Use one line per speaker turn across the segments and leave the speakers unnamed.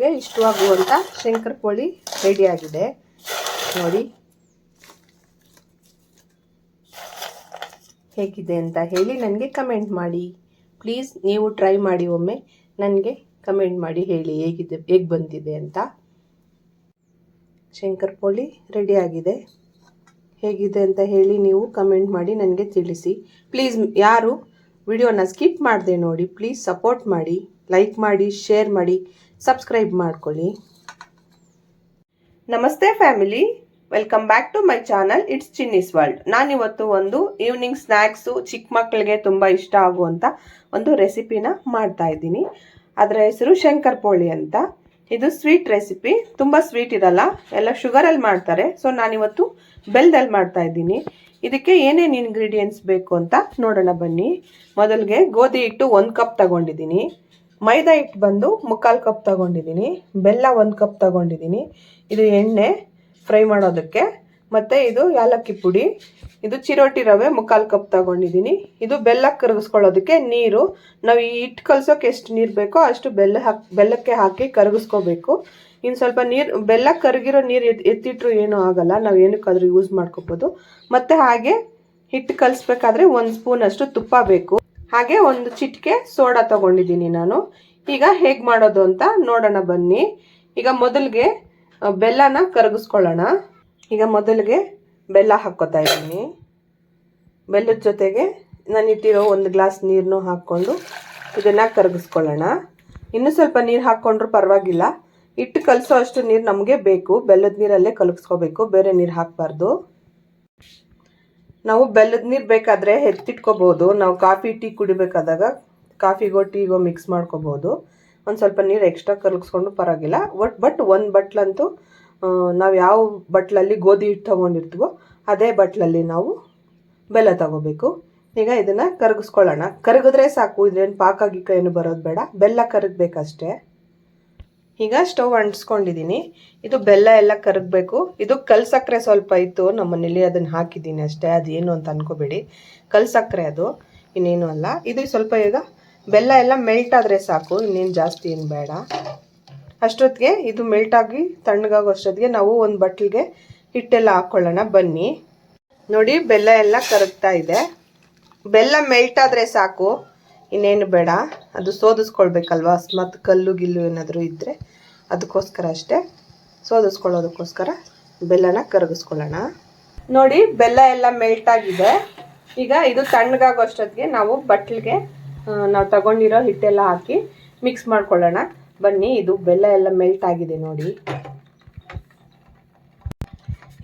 ಮಕ್ಕಳಿಗೆ ಇಷ್ಟವಾಗುವಂಥ ಶಂಕರ ಪೋಳಿ ರೆಡಿಯಾಗಿದೆ ನೋಡಿ. ಹೇಗಿದೆ ಅಂತ ಹೇಳಿ ನನಗೆ ಕಮೆಂಟ್ ಮಾಡಿ. ಪ್ಲೀಸ್ ನೀವು ಟ್ರೈ ಮಾಡಿ ಒಮ್ಮೆ ನನಗೆ ಕಮೆಂಟ್ ಮಾಡಿ ಹೇಳಿ ಹೇಗಿದೆ, ಹೇಗೆ ಬಂದಿದೆ ಅಂತ. ಶಂಕರ್ ಪೋಳಿ ರೆಡಿಯಾಗಿದೆ ಹೇಗಿದೆ ಅಂತ ಹೇಳಿ ನೀವು ಕಮೆಂಟ್ ಮಾಡಿ ನನಗೆ ತಿಳಿಸಿ. ಪ್ಲೀಸ್ ಯಾರು ವಿಡಿಯೋನ ಸ್ಕಿಪ್ ಮಾಡಿದೆ ನೋಡಿ ಪ್ಲೀಸ್ ಸಪೋರ್ಟ್ ಮಾಡಿ ಲೈಕ್ ಮಾಡಿ ಶೇರ್ ಮಾಡಿ. ಸಬ್ಸ್ಕ್ರೈಬ್ ಮಾಡ್ಕೊಳ್ಳಿ. ನಮಸ್ತೆ family. Welcome back to my channel it's Chinni's world ನಾನಿವತ್ತು ಒಂದು ಈವ್ನಿಂಗ್ ಸ್ನ್ಯಾಕ್ಸು ಚಿಕ್ಕ ಮಕ್ಕಳಿಗೆ ತುಂಬ ಇಷ್ಟ ಆಗುವಂಥ ಒಂದು ರೆಸಿಪಿನ ಮಾಡ್ತಾ ಇದ್ದೀನಿ. ಅದರ ಹೆಸರು ಶಂಕರ್ ಪೋಳಿ ಅಂತ. ಇದು ಸ್ವೀಟ್ ರೆಸಿಪಿ ತುಂಬ ಸ್ವೀಟ್ ಇರಲ್ಲ ಎಲ್ಲ ಶುಗರಲ್ಲಿ ಮಾಡ್ತಾರೆ. ಸೊ ನಾನಿವತ್ತು ಬೆಲ್ಲದಲ್ಲಿ ಮಾಡ್ತಾ ಇದ್ದೀನಿ. ಇದಕ್ಕೆ ಏನೇನು ಇಂಗ್ರೀಡಿಯೆಂಟ್ಸ್ ಬೇಕು ಅಂತ ನೋಡೋಣ ಬನ್ನಿ. ಮೊದಲಿಗೆ ಗೋಧಿ ಹಿಟ್ಟು ಒಂದು ಕಪ್ ತಗೊಂಡಿದ್ದೀನಿ. ಮೈದಾ ಹಿಟ್ಟು ಬಂದು ಮುಕ್ಕಾಲು ಕಪ್ ತಗೊಂಡಿದ್ದೀನಿ, ಬೆಲ್ಲ ಒಂದು ಕಪ್ ತಗೊಂಡಿದ್ದೀನಿ. ಇದು ಎಣ್ಣೆ ಫ್ರೈ ಮಾಡೋದಕ್ಕೆ. ಮತ್ತು ಇದು ಯಾಲಕ್ಕಿ ಪುಡಿ, ಇದು ಚಿರೋಟಿ ರವೆ ಮುಕ್ಕಾಲು ಕಪ್ ತಗೊಂಡಿದ್ದೀನಿ. ಇದು ಬೆಲ್ಲ ಕರಗಿಸ್ಕೊಳ್ಳೋದಕ್ಕೆ ನೀರು, ನಾವು ಈ ಹಿಟ್ಟು ಕಲಸೋಕೆ ಎಷ್ಟು ನೀರು ಬೇಕೋ ಅಷ್ಟು ಬೆಲ್ಲ ಹಾಕಿ, ಬೆಲ್ಲಕ್ಕೆ ಹಾಕಿ ಕರಗಿಸ್ಕೋಬೇಕು. ಇನ್ನು ಸ್ವಲ್ಪ ನೀರು, ಬೆಲ್ಲ ಕರಗಿರೋ ನೀರು ಎತ್, ಎತ್ತಿಟ್ರು ಏನೂ ಆಗಲ್ಲ, ನಾವು ಏನಕ್ಕಾದರೂ ಯೂಸ್ ಮಾಡ್ಕೋಬೋದು. ಮತ್ತು ಹಾಗೆ ಹಿಟ್ಟು ಕಲಿಸ್ಬೇಕಾದ್ರೆ ಒಂದು ಸ್ಪೂನಷ್ಟು ತುಪ್ಪ ಬೇಕು. ಹಾಗೆ ಒಂದು ಚಿಟಿಕೆ ಸೋಡಾ ತಗೊಂಡಿದ್ದೀನಿ ನಾನು. ಈಗ ಹೇಗೆ ಮಾಡೋದು ಅಂತ ನೋಡೋಣ ಬನ್ನಿ. ಈಗ ಮೊದಲಿಗೆ ಬೆಲ್ಲನ ಕರಗಿಸ್ಕೊಳ್ಳೋಣ. ಈಗ ಮೊದಲಿಗೆ ಬೆಲ್ಲ ಹಾಕ್ಕೋತಾ ಇದ್ದೀನಿ. ಬೆಲ್ಲದ ಜೊತೆಗೆ ನಾನು ಇಟ್ಟಿರೋ ಒಂದು ಗ್ಲಾಸ್ ನೀರನ್ನು ಹಾಕ್ಕೊಂಡು ಇದನ್ನು ಕರಗಿಸ್ಕೊಳ್ಳೋಣ. ಇನ್ನೂ ಸ್ವಲ್ಪ ನೀರು ಹಾಕ್ಕೊಂಡ್ರೂ ಪರವಾಗಿಲ್ಲ. ಇಟ್ಟು ಕಲಸೋ ಅಷ್ಟು ನೀರು ನಮಗೆ ಬೇಕು. ಬೆಲ್ಲದ ನೀರಲ್ಲೇ ಕಲಗಿಸ್ಕೋಬೇಕು ಬೇರೆ ನೀರು ಹಾಕಬಾರ್ದು. ನಾವು ಬೆಲ್ಲದ ನೀರು ಬೇಕಾದರೆ ಎತ್ತಿಟ್ಕೋಬೋದು. ನಾವು ಕಾಫಿ, ಟೀ ಕುಡಿಬೇಕಾದಾಗ ಕಾಫಿಗೋ, ಟೀಗೋ ಮಿಕ್ಸ್ ಮಾಡ್ಕೋಬೋದು. ಒಂದು ಸ್ವಲ್ಪ ನೀರು ಎಕ್ಸ್ಟ್ರಾ ಕಲಗಿಸ್ಕೊಂಡು ಪರವಾಗಿಲ್ಲ. ಒಟ್ ಬಟ್ ಒಂದು ಬಟ್ಲಂತೂ ನಾವು ಯಾವ ಬಟ್ಲಲ್ಲಿ ಗೋಧಿ ಹಿಟ್ಟು ತೊಗೊಂಡಿರ್ತೀವೋ ಅದೇ ಬಟ್ಲಲ್ಲಿ ನಾವು ಬೆಲ್ಲ ತಗೋಬೇಕು. ಈಗ ಇದನ್ನು ಕರಗಿಸ್ಕೊಳ್ಳೋಣ. ಕರಗಿದ್ರೆ ಸಾಕು, ಇದ್ರೇನು ಪಾಕ ಗೀಕ ಏನು ಬರೋದು ಬೇಡ. ಬೆಲ್ಲ ಕರಗಬೇಕಷ್ಟೇ. ಈಗ ಸ್ಟವ್ ಅಂಟಿಸ್ಕೊಂಡಿದ್ದೀನಿ. ಇದು ಬೆಲ್ಲ ಎಲ್ಲ ಕರಗಬೇಕು. ಇದು ಕಲ್ ಸಕ್ಕರೆ ಸ್ವಲ್ಪ ಇತ್ತು ನಮ್ಮ ಮನೇಲಿ ಅದನ್ನು ಹಾಕಿದ್ದೀನಿ ಅಷ್ಟೇ. ಅದೇನು ಅಂತ ಅನ್ಕೋಬೇಡಿ. ಕಲ್ ಸಕ್ಕರೆ ಅದು, ಇನ್ನೇನು ಅಲ್ಲ. ಇದು ಸ್ವಲ್ಪ ಈಗ ಬೆಲ್ಲ ಎಲ್ಲ ಮೆಲ್ಟ್ ಆದರೆ ಸಾಕು, ಇನ್ನೇನು ಜಾಸ್ತಿ ಏನು ಬೇಡ. ಅಷ್ಟೊತ್ತಿಗೆ ಇದು ಮೆಲ್ಟಾಗಿ ತಣ್ಣಗಾಗೋ ಅಷ್ಟೊತ್ತಿಗೆ ನಾವು ಒಂದು ಬಟ್ಲಿಗೆ ಹಿಟ್ಟೆಲ್ಲ ಹಾಕ್ಕೊಳ್ಳೋಣ ಬನ್ನಿ. ನೋಡಿ, ಬೆಲ್ಲ ಎಲ್ಲ ಕರಗ್ತಾ ಇದೆ. ಬೆಲ್ಲ ಮೆಲ್ಟ್ ಆದರೆ ಸಾಕು. ಇನ್ನೇನು ಬೇಡ. ಅದು ಸೋದಿಸ್ಕೊಳ್ಬೇಕಲ್ವ? ಅಸ್ಮಾತ್ ಕಲ್ಲು ಗಿಲ್ಲು ಏನಾದರೂ ಇದ್ದರೆ ಅದಕ್ಕೋಸ್ಕರ ಅಷ್ಟೇ. ಸೋದಿಸ್ಕೊಳ್ಳೋದಕ್ಕೋಸ್ಕರ ಬೆಲ್ಲನ ಕರಗಿಸ್ಕೊಳ್ಳೋಣ. ನೋಡಿ, ಬೆಲ್ಲ ಎಲ್ಲ ಮೆಲ್ಟ್ ಆಗಿದೆ. ಈಗ ಇದು ತಣ್ಣಗಾಗೋ ಅಷ್ಟೊತ್ತಿಗೆ ನಾವು ಬಟ್ಲಿಗೆ ನಾವು ತಗೊಂಡಿರೋ ಹಿಟ್ಟೆಲ್ಲ ಹಾಕಿ ಮಿಕ್ಸ್ ಮಾಡ್ಕೊಳ್ಳೋಣ. ಬನ್ನಿ, ಇದು ಬೆಲ್ಲ ಎಲ್ಲ ಮೆಲ್ಟ್ ಆಗಿದೆ ನೋಡಿ.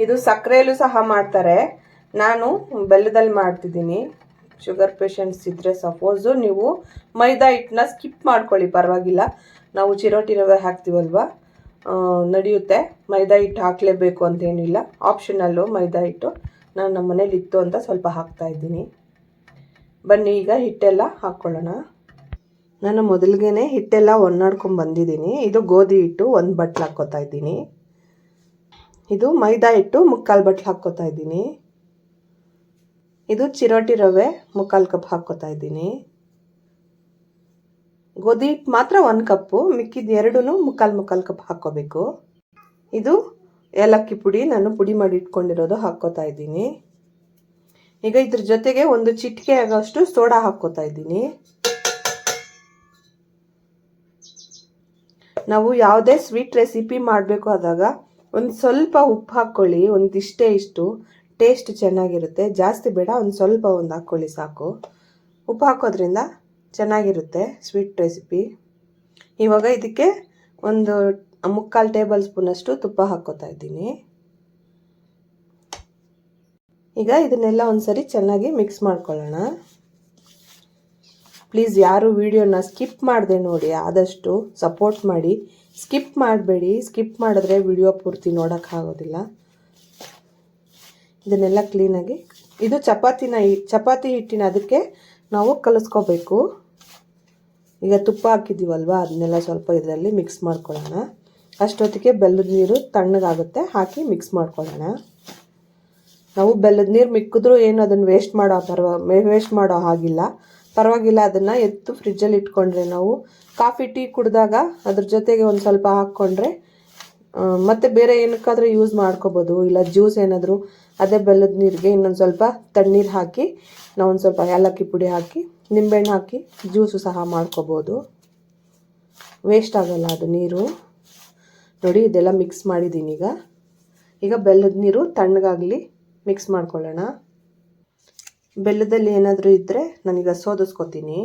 ಇದು ಸಕ್ಕರೆಯಲ್ಲೂ ಸಹ ಮಾಡ್ತಾರೆ. ನಾನು ಬೆಲ್ಲದಲ್ಲಿ ಮಾಡ್ತಿದ್ದೀನಿ. ಶುಗರ್ ಪೇಷಂಟ್ಸ್ ಇದ್ದರೆ ಸಪೋಸು ನೀವು ಮೈದಾ ಹಿಟ್ಟನ್ನ ಸ್ಕಿಪ್ ಮಾಡ್ಕೊಳ್ಳಿ, ಪರವಾಗಿಲ್ಲ. ನಾವು ಚಿರೋಟಿ ರವೆ ಹಾಕ್ತೀವಲ್ವ ನಡೆಯುತ್ತೆ. ಮೈದಾ ಹಿಟ್ಟು ಹಾಕಲೇಬೇಕು ಅಂತೇನಿಲ್ಲ ಆಪ್ಷನಲ್ಲು ಮೈದಾ ಹಿಟ್ಟು. ನಾನು ನಮ್ಮ ಮನೇಲಿ ಇತ್ತು ಅಂತ ಸ್ವಲ್ಪ ಹಾಕ್ತಾ ಇದ್ದೀನಿ. ಬನ್ನಿ, ಈಗ ಹಿಟ್ಟೆಲ್ಲ ಹಾಕ್ಕೊಳ್ಳೋಣ. ನಾನು ಮೊದಲಿಗೆ ಹಿಟ್ಟೆಲ್ಲ ಒನ್ನಾಡ್ಕೊಂಡು ಬಂದಿದ್ದೀನಿ. ಇದು ಗೋಧಿ ಹಿಟ್ಟು ಒಂದು ಬಟ್ಲು ಹಾಕ್ಕೋತಾ ಇದ್ದೀನಿ. ಇದು ಮೈದಾ ಹಿಟ್ಟು ಮುಕ್ಕಾಲು ಬಟ್ಲು ಹಾಕ್ಕೋತಾ ಇದ್ದೀನಿ. ಇದು ಚಿರೋಟಿ ರವೆ ಮುಕ್ಕಾಲು ಕಪ್ ಹಾಕ್ಕೋತಾ ಇದ್ದೀನಿ. ಗೋಧಿ ಹಿಟ್ಟು ಮಾತ್ರ ಒಂದು ಕಪ್ಪು, ಮಿಕ್ಕಿದ ಎರಡೂ ಮುಕ್ಕಾಲು ಮುಕ್ಕಾಲು ಕಪ್ ಹಾಕ್ಕೋಬೇಕು. ಇದು ಏಲಕ್ಕಿ ಪುಡಿ ನಾನು ಪುಡಿ ಮಾಡಿ ಇಟ್ಕೊಂಡಿರೋದು ಹಾಕ್ಕೋತಾ ಇದ್ದೀನಿ. ಈಗ ಇದ್ರ ಜೊತೆಗೆ ಒಂದು ಚಿಟಿಕೆ ಆಗೋಷ್ಟು ಸೋಡಾ ಹಾಕ್ಕೋತಾ ಇದ್ದೀನಿ. ನಾವು ಯಾವುದೇ ಸ್ವೀಟ್ ರೆಸಿಪಿ ಮಾಡಬೇಕು ಆದಾಗ ಒಂದು ಸ್ವಲ್ಪ ಉಪ್ಪು ಹಾಕ್ಕೊಳ್ಳಿ ಒಂದಿಷ್ಟೇ ಇಷ್ಟು. ಟೇಸ್ಟ್ ಚೆನ್ನಾಗಿರುತ್ತೆ. ಜಾಸ್ತಿ ಬೇಡ, ಒಂದು ಸ್ವಲ್ಪ ಒಂದು ಹಾಕ್ಕೊಳ್ಳಿ ಸಾಕು. ಉಪ್ಪು ಹಾಕೋದ್ರಿಂದ ಚೆನ್ನಾಗಿರುತ್ತೆ ಸ್ವೀಟ್ ರೆಸಿಪಿ. ಇವಾಗ ಇದಕ್ಕೆ ಒಂದು ಮುಕ್ಕಾಲು ಟೇಬಲ್ ಸ್ಪೂನಷ್ಟು ತುಪ್ಪ ಹಾಕ್ಕೋತಾ ಇದ್ದೀನಿ. ಈಗ ಇದನ್ನೆಲ್ಲ ಒಂದ್ಸರಿ ಚೆನ್ನಾಗಿ ಮಿಕ್ಸ್ ಮಾಡ್ಕೊಳ್ಳೋಣ. ಪ್ಲೀಸ್ ಯಾರು ವಿಡಿಯೋನ ಸ್ಕಿಪ್ ಮಾಡಿದೆ ನೋಡಿ, ಆದಷ್ಟು ಸಪೋರ್ಟ್ ಮಾಡಿ. ಸ್ಕಿಪ್ ಮಾಡಬೇಡಿ, ಸ್ಕಿಪ್ ಮಾಡಿದ್ರೆ ವಿಡಿಯೋ ಪೂರ್ತಿ ನೋಡೋಕ್ಕಾಗೋದಿಲ್ಲ. ಇದನ್ನೆಲ್ಲ ಕ್ಲೀನಾಗಿ ಇದು ಚಪಾತಿನ ಚಪಾತಿ ಹಿಟ್ಟಿನ ಅದಕ್ಕೆ ನಾವು ಕಲಿಸ್ಕೋಬೇಕು. ಈಗ ತುಪ್ಪ ಹಾಕಿದ್ದೀವಲ್ವ, ಅದನ್ನೆಲ್ಲ ಸ್ವಲ್ಪ ಇದರಲ್ಲಿ ಮಿಕ್ಸ್ ಮಾಡ್ಕೊಳ್ಳೋಣ. ಅಷ್ಟೊತ್ತಿಗೆ ಬೆಲ್ಲದ ನೀರು ತಣ್ಣಗಾಗುತ್ತೆ, ಹಾಕಿ ಮಿಕ್ಸ್ ಮಾಡ್ಕೊಳ್ಳೋಣ. ನಾವು ಬೆಲ್ಲದ ನೀರು ಮಿಕ್ಕಿದ್ರೂ ಏನು ಅದನ್ನು ವೇಸ್ಟ್ ಮಾಡೋ ಪರ್ವ ವೇಸ್ಟ್ ಮಾಡೋ ಹಾಗಿಲ್ಲ. ಪರವಾಗಿಲ್ಲ, ಅದನ್ನು ಎತ್ತು ಫ್ರಿಜ್ಜಲ್ಲಿ ಇಟ್ಕೊಂಡ್ರೆ ನಾವು ಕಾಫಿ, ಟೀ ಕುಡಿದಾಗ ಅದ್ರ ಜೊತೆಗೆ ಒಂದು ಸ್ವಲ್ಪ ಹಾಕ್ಕೊಂಡ್ರೆ ಮತ್ತೆ ಬೇರೆ ಏನಕ್ಕಾದರೂ ಯೂಸ್ ಮಾಡ್ಕೋಬೋದು, ಇಲ್ಲ ಜ್ಯೂಸ್ ಏನಾದರೂ ಅದೇ ಬೆಲ್ಲದ ನೀರಿಗೆ ಇನ್ನೊಂದು ಸ್ವಲ್ಪ ತಣ್ಣೀರು ಹಾಕಿ, ನಾವು ಒಂದು ಸ್ವಲ್ಪ ಏಲಕ್ಕಿ ಪುಡಿ ಹಾಕಿ, ನಿಂಬೆಹಣ್ಣು ಹಾಕಿ, ಜ್ಯೂಸು ಸಹ ಮಾಡ್ಕೋಬೋದು. ವೇಸ್ಟ್ ಆಗೋಲ್ಲ ಅದು ನೀರು. ನೋಡಿ, ಇದೆಲ್ಲ ಮಿಕ್ಸ್ ಮಾಡಿದ್ದೀನಿ ಈಗ. ಈಗ ಬೆಲ್ಲದ ನೀರು ತಣ್ಣಗಾಗಲಿ ಮಿಕ್ಸ್ ಮಾಡ್ಕೊಳ್ಳೋಣ. ಬೆಲ್ಲದಲ್ಲಿ ಏನಾದರೂ ಇದ್ದರೆ ನಾನೀಗ ಸೋದಿಸ್ಕೊತೀನಿ.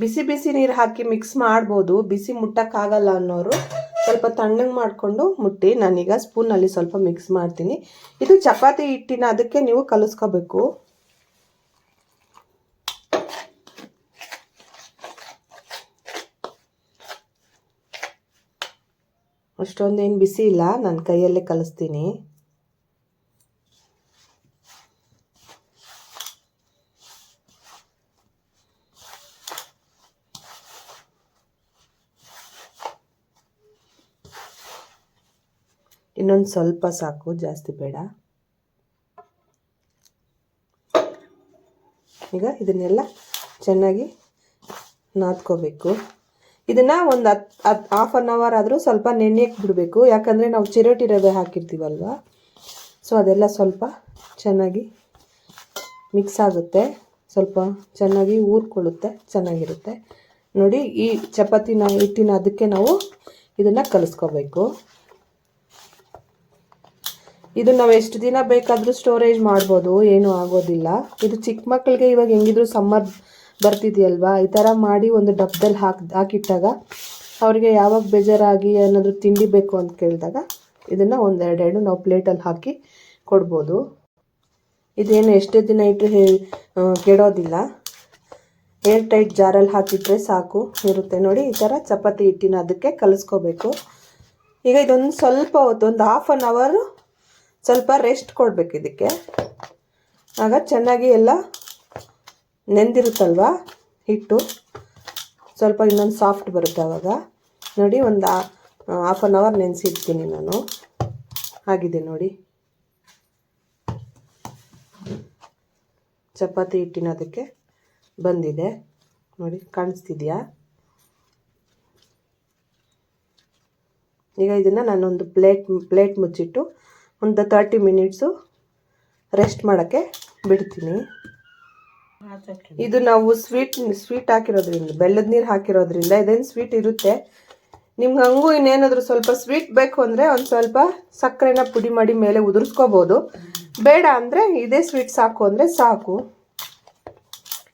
ಬಿಸಿ ಬಿಸಿ ನೀರು ಹಾಕಿ ಮಿಕ್ಸ್ ಮಾಡ್ಬೋದು. ಬಿಸಿ ಮುಟ್ಟಕ್ಕಾಗಲ್ಲ ಅನ್ನೋರು ಸ್ವಲ್ಪ ತಣ್ಣಗೆ ಮಾಡಿಕೊಂಡು ಮುಟ್ಟಿ. ನಾನೀಗ ಸ್ಪೂನಲ್ಲಿ ಸ್ವಲ್ಪ ಮಿಕ್ಸ್ ಮಾಡ್ತೀನಿ. ಇದು ಚಪಾತಿ ಹಿಟ್ಟಿನ ಅದಕ್ಕೆ ನೀವು ಕಲಿಸ್ಕೋಬೇಕು. ಅಷ್ಟೊಂದೇನು ಬಿಸಿ ಇಲ್ಲ. ನನ್ನ ಕೈಯಲ್ಲೇ ಕಲಿಸ್ತೀನಿ. ಇನ್ನೊಂದು ಸ್ವಲ್ಪ ಸಾಕು, ಜಾಸ್ತಿ ಬೇಡ. ಈಗ ಇದನ್ನೆಲ್ಲ ಚೆನ್ನಾಗಿ ನಾದ್ಕೋಬೇಕು. ಇದನ್ನ ಒಂದು ಹತ್ತು ಹತ್ತು ಹಾಫ್ ಆನ್ ಅವರ್ ಆದರೂ ಸ್ವಲ್ಪ ನೆನೆಯಕ್ಕೆ ಬಿಡಬೇಕು ಯಾಕಂದರೆ ನಾವು ಚಿರೋಟಿ ರವೆ ಹಾಕಿರ್ತೀವಲ್ವ? ಸೊ ಅದೆಲ್ಲ ಸ್ವಲ್ಪ ಚೆನ್ನಾಗಿ ಮಿಕ್ಸ್ ಆಗುತ್ತೆ. ಸ್ವಲ್ಪ ಚೆನ್ನಾಗಿ ಊರ್ಕೊಳ್ಳುತ್ತೆ, ಚೆನ್ನಾಗಿರುತ್ತೆ. ನೋಡಿ, ಈ ಚಪಾತಿನ ಹಿಟ್ಟಿನ ಅದಕ್ಕೆ ನಾವು ಇದನ್ನು ಕಲಿಸ್ಕೋಬೇಕು. ಇದು ನಾವು ಎಷ್ಟು ದಿನ ಬೇಕಾದರೂ ಸ್ಟೋರೇಜ್ ಮಾಡ್ಬೋದು, ಏನೂ ಆಗೋದಿಲ್ಲ. ಇದು ಚಿಕ್ಕ ಮಕ್ಕಳಿಗೆ ಇವಾಗ ಹೆಂಗಿದ್ರು ಸಮ್ಮರ್ ಬರ್ತಿದೆಯಲ್ವಾ? ಈ ಥರ ಮಾಡಿ ಒಂದು ಡಬ್ಬದಲ್ಲಿ ಹಾಕಿ, ಹಾಕಿಟ್ಟಾಗ ಅವರಿಗೆ ಯಾವಾಗ ಬೇಜಾರಾಗಿ ಏನಾದರೂ ತಿಂಡಿ ಬೇಕು ಅಂತ ಕೇಳಿದಾಗ ಇದನ್ನು ಒಂದೆರಡೆರಡು ನಾವು ಪ್ಲೇಟಲ್ಲಿ ಹಾಕಿ ಕೊಡ್ಬೋದು. ಇದೇನು ಎಷ್ಟೇ ದಿನ ಇಟ್ಟರೆ ಹೇ ಕೆಡೋದಿಲ್ಲ. ಏರ್ ಟೈಟ್ ಜಾರಲ್ಲಿ ಹಾಕಿಟ್ರೆ ಸಾಕು, ಇರುತ್ತೆ. ನೋಡಿ, ಈ ಥರ ಚಪಾತಿ ಹಿಟ್ಟಿನ ಅದಕ್ಕೆ ಕಲಿಸ್ಕೋಬೇಕು. ಈಗ ಇದೊಂದು ಸ್ವಲ್ಪ ಹೊತ್ತು, ಒಂದು ಹಾಫ್ ಆನ್ ಅವರು ಸ್ವಲ್ಪ ರೆಸ್ಟ್ ಕೊಡಬೇಕು ಇದಕ್ಕೆ. ಆಗ ಚೆನ್ನಾಗಿ ಎಲ್ಲ ನೆಂದಿರುತ್ತಲ್ವ? ಹಿಟ್ಟು. ಸ್ವಲ್ಪ ಇನ್ನೊಂದು ಸಾಫ್ಟ್ ಬರುತ್ತೆ ಆವಾಗ ನೋಡಿ ಒಂದು ಹಾಫ್ ಆನ್ ಅವರ್ ನೆನೆಸಿರ್ತೀನಿ ನಾನು. ಆಗಿದೆ ನೋಡಿ. ಚಪಾತಿ ಹಿಟ್ಟಿನ ಅದಕ್ಕೆ ಬಂದಿದೆ. ನೋಡಿ, ಕಾಣಿಸ್ತಿದೆಯಾ? ಈಗ ಇದನ್ನು ನಾನೊಂದು ಪ್ಲೇಟ್ ಪ್ಲೇಟ್ ಮುಚ್ಚಿಟ್ಟು ಒಂದು ತರ್ಟಿ ಮಿನಿಟ್ಸು ರೆಸ್ಟ್ ಮಾಡೋಕ್ಕೆ ಬಿಡ್ತೀನಿ. ಇದು ನಾವು ಸ್ವೀಟ್ ಸ್ವೀಟ್ ಹಾಕಿರೋದ್ರಿಂದ ಬೆಲ್ಲದ ನೀರು ಹಾಕಿರೋದ್ರಿಂದ ಇದೇನು ಸ್ವೀಟ್ ಇರುತ್ತೆ. ನಿಮ್ಗೆ ಹಂಗೂ ಇನ್ನೇನಾದರೂ ಸ್ವಲ್ಪ ಸ್ವೀಟ್ ಬೇಕು ಅಂದರೆ ಒಂದು ಸ್ವಲ್ಪ ಸಕ್ಕರೆನ ಪುಡಿ ಮಾಡಿ ಮೇಲೆ ಉದುರಿಸ್ಕೋಬೋದು. ಬೇಡ ಅಂದರೆ ಇದೇ ಸ್ವೀಟ್ ಸಾಕು ಅಂದರೆ ಸಾಕು.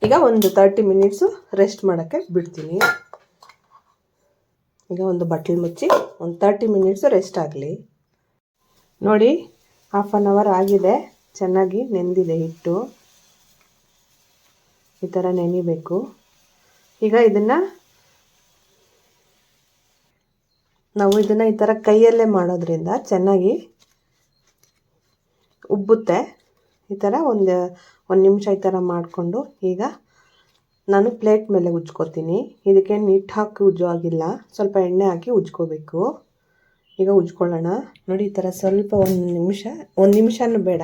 ಈಗ ಒಂದು ತರ್ಟಿ ಮಿನಿಟ್ಸು ರೆಸ್ಟ್ ಮಾಡೋಕ್ಕೆ ಬಿಡ್ತೀನಿ. ಈಗ ಒಂದು ಬಟ್ಲು ಮುಚ್ಚಿ ಒಂದು ತರ್ಟಿ ಮಿನಿಟ್ಸು ರೆಸ್ಟ್ ಆಗಲಿ. ನೋಡಿ ಹಾಫ್ ಆನ್ ಅವರ್ ಆಗಿದೆ. ಚೆನ್ನಾಗಿ ನೆಂದಿದೆ ಹಿಟ್ಟು. ಈ ಥರ ನೆನಿಬೇಕು. ಈಗ ಇದನ್ನು ನಾವು ಇದನ್ನು ಈ ಥರ ಕೈಯಲ್ಲೇ ಮಾಡೋದ್ರಿಂದ ಚೆನ್ನಾಗಿ ಉಬ್ಬುತ್ತೆ. ಈ ಥರ ಒಂದು ಒಂದು ನಿಮಿಷ ಈ ಥರ ಮಾಡಿಕೊಂಡು ಈಗ ನಾನು ಪ್ಲೇಟ್ ಮೇಲೆ ಉಜ್ಕೋತೀನಿ. ಇದಕ್ಕೆ ನೀಟ್ ಹಾಕಿ ಉಜ್ಜೋ ಆಗಿಲ್ಲ ಸ್ವಲ್ಪ ಎಣ್ಣೆ ಹಾಕಿ ಉಜ್ಕೋಬೇಕು. ಈಗ ಉಜ್ಕೊಳ್ಳೋಣ. ನೋಡಿ ಈ ಥರ ಸ್ವಲ್ಪ ಒಂದು ನಿಮಿಷ ಒಂದು ನಿಮಿಷನೂ ಬೇಡ.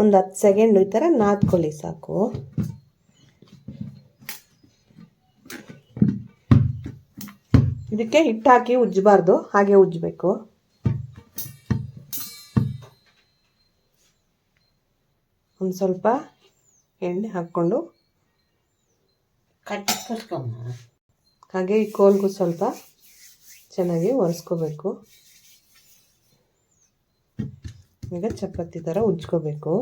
ಒಂದು ಹತ್ತು ಸೆಕೆಂಡ್ ಈ ಥರ ನಾದ್ಕೊಳ್ಳಿ ಸಾಕು. ಇದಕ್ಕೆ ಹಿಟ್ಟು ಹಾಕಿ ಉಜ್ಜಬಾರ್ದು ಹಾಗೆ ಉಜ್ಜಬೇಕು ಒಂದು ಸ್ವಲ್ಪ ಎಣ್ಣೆ ಹಾಕ್ಕೊಂಡು. ಹಾಗೆ ಈ ಕೋಲ್ಗೂ ಸ್ವಲ್ಪ ಚೆನ್ನಾಗಿ ಒರೆಸ್ಕೋಬೇಕು. ಈಗ ಚಪಾತಿ ಥರ ಉಜ್ಕೋಬೇಕು.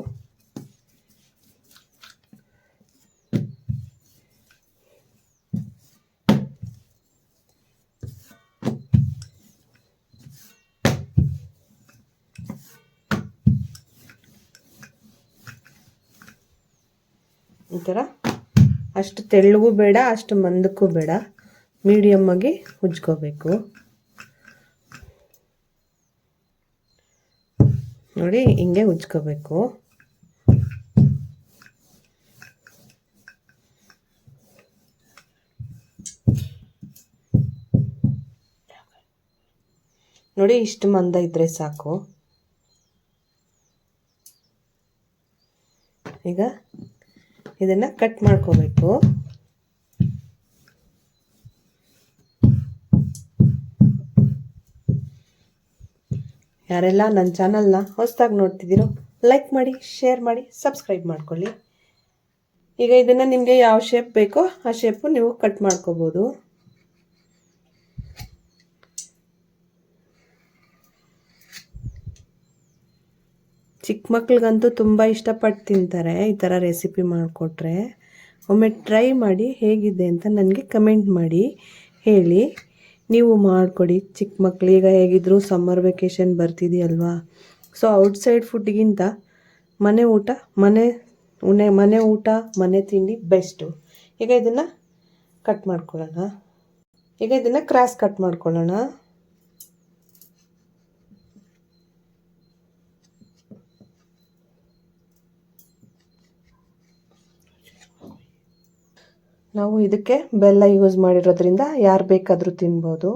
ಈ ಥರ ಅಷ್ಟು ತೆಳ್ಳಗೂ ಬೇಡ, ಅಷ್ಟು ಮಂದಕ್ಕೂ ಬೇಡ. ಮೀಡಿಯಮ್ಮಾಗಿ ಉಜ್ಕೋಬೇಕು. ನೋಡಿ ಹಿಂಗೆ ಉಜ್ಕೋಬೇಕು. ನೋಡಿ ಇಷ್ಟು ಮಂದ ಇದ್ರೆ ಸಾಕು. ಈಗ ಇದನ್ನು ಕಟ್ ಮಾಡ್ಕೋಬೇಕು. ಯಾರೆಲ್ಲ ನನ್ನ ಚಾನಲ್ನ ಹೊಸದಾಗಿ ನೋಡ್ತಿದ್ದೀರೋ ಲೈಕ್ ಮಾಡಿ ಶೇರ್ ಮಾಡಿ ಸಬ್ಸ್ಕ್ರೈಬ್ ಮಾಡ್ಕೊಳ್ಳಿ. ಈಗ ಇದನ್ನು ನಿಮಗೆ ಯಾವ ಶೇಪ್ ಬೇಕೋ ಆ ಶೇಪು ನೀವು ಕಟ್ ಮಾಡ್ಕೋಬೋದು. ಚಿಕ್ಕ ಮಕ್ಳಿಗಂತೂ ತುಂಬ ಇಷ್ಟಪಟ್ಟು ತಿಂತಾರೆ, ಈ ಥರ ರೆಸಿಪಿ ಮಾಡಿಕೊಟ್ರೆ. ಒಮ್ಮೆ ಟ್ರೈ ಮಾಡಿ ಹೇಗಿದೆ ಅಂತ ನನಗೆ ಕಮೆಂಟ್ ಮಾಡಿ, ಹೇಳಿ. ನೀವು ಮಾಡಿಕೊಡಿ. ಚಿಕ್ಕ ಮಕ್ಕಳಿಗೆ ಹೇಗಿದ್ರು ಸಮ್ಮರ್ ವೆಕೇಷನ್ ಬರ್ತಿದೆಯಲ್ವಾ? ಸೊ ಔಟ್ಸೈಡ್ ಫುಡ್ಗಿಂತ ಮನೆ ಊಟ, ಮನೆ ಉಣೆ, ಮನೆ ಊಟ, ಮನೆ ತಿಂಡಿ ಬೆಸ್ಟು ಈಗ ಇದನ್ನು ಕಟ್ ಮಾಡ್ಕೊಳ್ಳೋಣ. ಈಗ ಇದನ್ನು ಕ್ರಾಸ್ ಕಟ್ ಮಾಡ್ಕೊಳ್ಳೋಣ. ನಾವು ಇದಕ್ಕೆ ಬೆಲ್ಲ ಯೂಸ್ ಮಾಡಿರೋದ್ರಿಂದ ಯಾರು ಬೇಕಾದರೂ ತಿನ್ಬೋದು.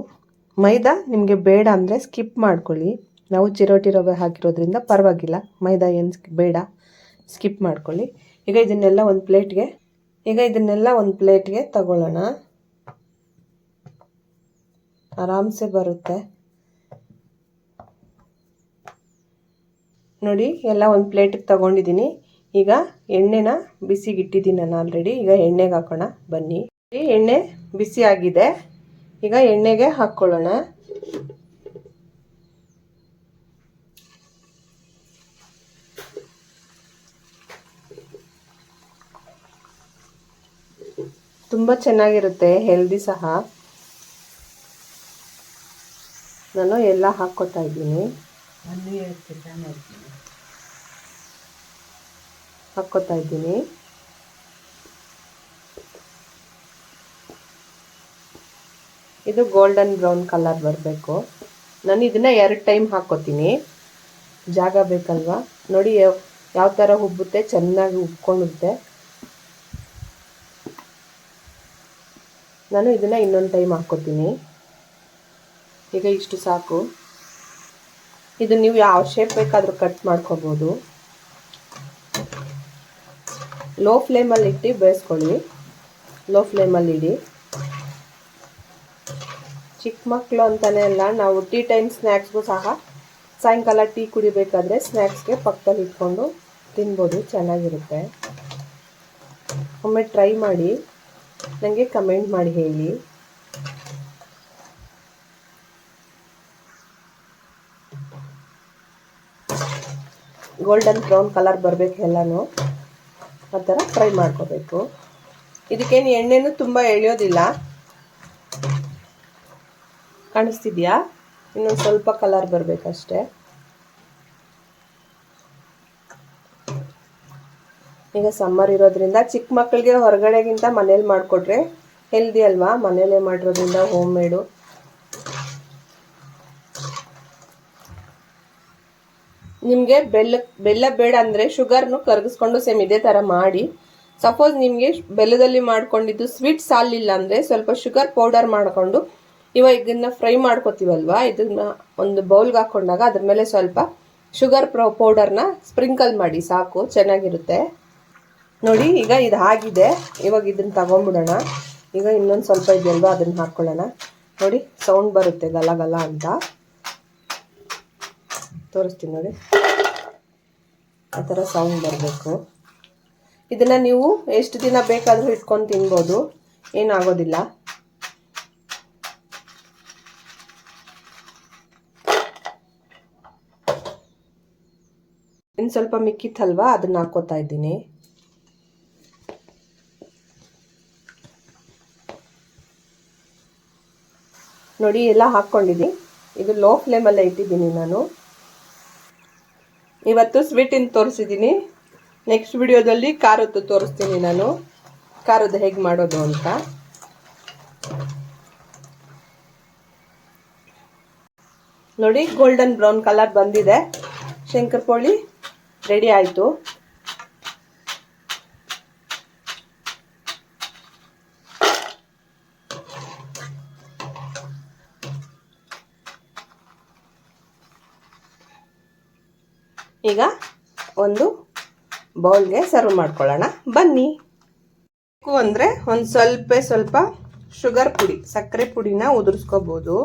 ಮೈದಾ ನಿಮಗೆ ಬೇಡ ಅಂದರೆ ಸ್ಕಿಪ್ ಮಾಡ್ಕೊಳ್ಳಿ. ನಾವು ಚಿರೋಟಿ ರವೆ ಹಾಕಿರೋದ್ರಿಂದ ಪರವಾಗಿಲ್ಲ. ಮೈದಾ ಏನು ಬೇಡ. ಸ್ಕಿಪ್ ಮಾಡ್ಕೊಳ್ಳಿ. ಈಗ ಇದನ್ನೆಲ್ಲ ಒಂದು ಪ್ಲೇಟ್ಗೆ ಈಗ ಇದನ್ನೆಲ್ಲ ಒಂದು ಪ್ಲೇಟ್ಗೆ ತಗೊಳ್ಳೋಣ. ಆರಾಮ್ಸೆ ಬರುತ್ತೆ. ನೋಡಿ, ಎಲ್ಲ ಒಂದು ಪ್ಲೇಟಿಗೆ ತಗೊಂಡಿದ್ದೀನಿ. ಈಗ ಎಣ್ಣೆನ ಬಿಸಿಗಿಟ್ಟಿದ್ದೀನಿ ನಾನು ಆಲ್ರೆಡಿ ಈಗ ಎಣ್ಣೆಗೆ ಹಾಕೋಣ, ಬನ್ನಿ. ಎಣ್ಣೆ ಬಿಸಿ ಆಗಿದೆ ಈಗ ಎಣ್ಣೆಗೆ ಹಾಕ್ಕೊಳ್ಳೋಣ. ತುಂಬ ಚೆನ್ನಾಗಿರುತ್ತೆ ಹೆಲ್ದಿ ಸಹ. ನಾನು ಎಲ್ಲ ಹಾಕ್ಕೊತಾ ಇದ್ದೀನಿ. ಹಾಕ್ಕೋತಾ ಇದ್ದೀನಿ. ಇದು ಗೋಲ್ಡನ್ ಬ್ರೌನ್ ಕಲರ್ ಬರಬೇಕು. ನಾನು ಇದನ್ನು ಎರಡು ಟೈಮ್ ಹಾಕ್ಕೋತೀನಿ ಜಾಗ ಬೇಕಲ್ವಾ? ನೋಡಿ, ಯಾವ ಥರ ಉಬ್ಬುತ್ತೆ? ಚೆನ್ನಾಗಿ ಉಬ್ಕೊಂಡುತ್ತೆ ನಾನು ಇದನ್ನು ಇನ್ನೊಂದು ಟೈಮ್ ಹಾಕ್ಕೋತೀನಿ ಈಗ ಇಷ್ಟು ಸಾಕು. ಇದು ನೀವು ಯಾವ ಶೇಪ್ ಬೇಕಾದರೂ ಕಟ್ ಮಾಡ್ಕೋಬೋದು. ಲೋ ಫ್ಲೇಮಲ್ಲಿ ಇಟ್ಟು ಬೇಯಿಸ್ಕೊಳ್ಳಿ. ಲೋ ಫ್ಲೇಮಲ್ಲಿ ಇಡಿ. ಚಿಕ್ಕ ಮಕ್ಕಳು ಅಂತಲೇ ಅಲ್ಲ, ನಾವು ಟೀ ಟೈಮ್ ಸ್ನ್ಯಾಕ್ಸ್ಗೂ ಸಹ ಸಾಯಂಕಾಲ ಟೀ ಕುಡಿಬೇಕಾದ್ರೆ ಸ್ನ್ಯಾಕ್ಸ್ಗೆ ಪಕ್ಕದಲ್ಲಿ ಇಟ್ಕೊಂಡು ತಿನ್ಬೋದು, ಚೆನ್ನಾಗಿರುತ್ತೆ. ಒಮ್ಮೆ ಟ್ರೈ ಮಾಡಿ ನನಗೆ ಕಮೆಂಟ್ ಮಾಡಿ ಹೇಳಿ. ಗೋಲ್ಡನ್ ಬ್ರೌನ್ ಕಲರ್ ಬರಬೇಕು ಎಲ್ಲನೂ. ಆ ಥರ ಫ್ರೈ ಮಾಡ್ಕೋಬೇಕು. ಇದಕ್ಕೇನು ಎಣ್ಣೆನೂ ತುಂಬ ಎಳೆಯೋದಿಲ್ಲ. ಕಾಣಿಸ್ತಿದ್ಯಾ? ಇನ್ನೊಂದು ಸ್ವಲ್ಪ ಕಲರ್ ಬರಬೇಕಷ್ಟೆ. ಈಗ ಸಮ್ಮರ್ ಇರೋದ್ರಿಂದ ಚಿಕ್ಕ ಮಕ್ಕಳಿಗೆ ಹೊರಗಡೆಗಿಂತ ಮನೇಲಿ ಮಾಡಿಕೊಟ್ರೆ ಹೆಲ್ದಿ ಅಲ್ವಾ? ಮನೇಲೇ ಮಾಡಿರೋದ್ರಿಂದ ಹೋಮ್ ಮೇಡು ನಿಮಗೆ ಬೆಲ್ಲ ಬೆಲ್ಲ ಬೇಡ ಅಂದರೆ ಶುಗರ್ನು ಕರಗಿಸ್ಕೊಂಡು ಸೇಮ್ ಇದೇ ಥರ ಮಾಡಿ. ಸಪೋಸ್ ನಿಮಗೆ ಬೆಲ್ಲದಲ್ಲಿ ಮಾಡ್ಕೊಂಡಿದ್ದು ಸ್ವೀಟ್ ಸಾಲಿಲ್ಲ ಅಂದರೆ ಸ್ವಲ್ಪ ಶುಗರ್ ಪೌಡರ್ ಮಾಡಿಕೊಂಡು ಇವಾಗ ಇದನ್ನು ಫ್ರೈ ಮಾಡ್ಕೋತೀವಲ್ವಾ? ಇದನ್ನ ಒಂದು ಬೌಲ್ಗೆ ಹಾಕೊಂಡಾಗ ಅದ್ರ ಮೇಲೆ ಸ್ವಲ್ಪ ಶುಗರ್ ಪ್ರ ಪೌಡರ್ನ ಸ್ಪ್ರಿಂಕಲ್ ಮಾಡಿ, ಸಾಕು, ಚೆನ್ನಾಗಿರುತ್ತೆ. ನೋಡಿ, ಈಗ ಇದು ಆಗಿದೆ. ಇವಾಗ ಇದನ್ನು ತಗೊಂಬಿಡೋಣ ಈಗ ಇನ್ನೊಂದು ಸ್ವಲ್ಪ ಇದೆಯಲ್ವ? ಅದನ್ನು ಹಾಕ್ಕೊಳ್ಳೋಣ ನೋಡಿ ಸೌಂಡ್ ಬರುತ್ತೆ ಗಲ ಗಲ ಅಂತ. ತೋರಿಸ್ತೀನಿ ನೋಡಿ. ಆ ಥರ ಸೌಂಡ್ ಬರಬೇಕು. ಇದನ್ನು ನೀವು ಎಷ್ಟು ದಿನ ಬೇಕಾದರೂ ಇಟ್ಕೊಂಡು ತಿನ್ಬೋದು. ಏನಾಗೋದಿಲ್ಲ ಇನ್ನು ಸ್ವಲ್ಪ ಮಿಕ್ಕಿತ್ತಲ್ವಾ, ಅದನ್ನು ಹಾಕೋತಾ ಇದ್ದೀನಿ. ನೋಡಿ, ಎಲ್ಲ ಹಾಕ್ಕೊಂಡಿದ್ದೀನಿ. ಇದು ಲೋ ಫ್ಲೇಮಲ್ಲೇ ಇಟ್ಟಿದ್ದೀನಿ ನಾನು. ಇವತ್ತು ಸ್ವೀಟಿನ ತೋರಿಸಿದ್ದೀನಿ ನೆಕ್ಸ್ಟ್ ವಿಡಿಯೋದಲ್ಲಿ ಖಾರದ್ದು ತೋರಿಸ್ತೀನಿ ನಾನು. ಖಾರದ್ದು ಹೇಗೆ ಮಾಡೋದು ಅಂತ. ನೋಡಿ ಗೋಲ್ಡನ್ ಬ್ರೌನ್ ಕಲರ್ ಬಂದಿದೆ. ಶಂಕರಪೋಳಿ ರೆಡಿ ಆಯಿತು. ಈಗ ಒಂದು ಬೌಲ್ಗೆ ಸರ್ವ್ ಮಾಡ್ಕೊಳ್ಳೋಣ. ಬನ್ನಿ. ಅಂದರೆ ಒಂದು ಸ್ವಲ್ಪ ಸ್ವಲ್ಪ ಶುಗರ್ ಪುಡಿ, ಸಕ್ಕರೆ ಪುಡಿನ ಉದುರಿಸ್ಕೋಬೋದು.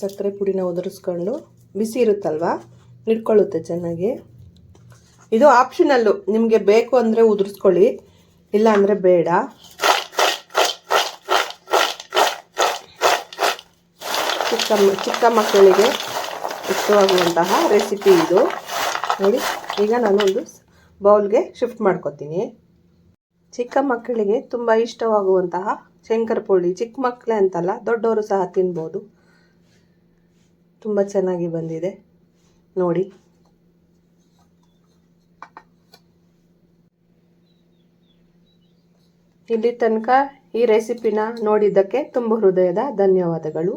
ಸಕ್ಕರೆ ಪುಡಿನ ಉದುರಿಸ್ಕೊಂಡು ಬಿಸಿ ಇರುತ್ತಲ್ವಾ? ಹಿಡ್ಕೊಳ್ಳುತ್ತೆ ಚೆನ್ನಾಗಿ. ಇದು ಆಪ್ಷನಲ್ಲು ನಿಮಗೆ ಬೇಕು ಅಂದರೆ ಉದುರಿಸ್ಕೊಳ್ಳಿ ಇಲ್ಲ ಅಂದರೆ ಬೇಡ. ಚಿಕ್ಕ ಚಿಕ್ಕ ಮಕ್ಕಳಿಗೆ ಇಷ್ಟವಾಗುವಂತಹ ರೆಸಿಪಿ ಇದು. ನೋಡಿ, ಈಗ ನಾನು ಒಂದು ಬೌಲ್ಗೆ ಶಿಫ್ಟ್ ಮಾಡ್ಕೊತೀನಿ. ಚಿಕ್ಕ ಮಕ್ಕಳಿಗೆ ತುಂಬ ಇಷ್ಟವಾಗುವಂತಹ ಶಂಕರಪೋಳಿ ಚಿಕ್ಕ ಮಕ್ಕಳೇ ಅಂತಲ್ಲ, ದೊಡ್ಡವರು ಸಹ ತಿನ್ಬೋದು. ತುಂಬ ಚೆನ್ನಾಗಿ ಬಂದಿದೆ. ನೋಡಿ. ಇಲ್ಲಿ ತನಕ ಈ ರೆಸಿಪಿನ ನೋಡಿದ್ದಕ್ಕೆ ತುಂಬ ಹೃದಯದ ಧನ್ಯವಾದಗಳು.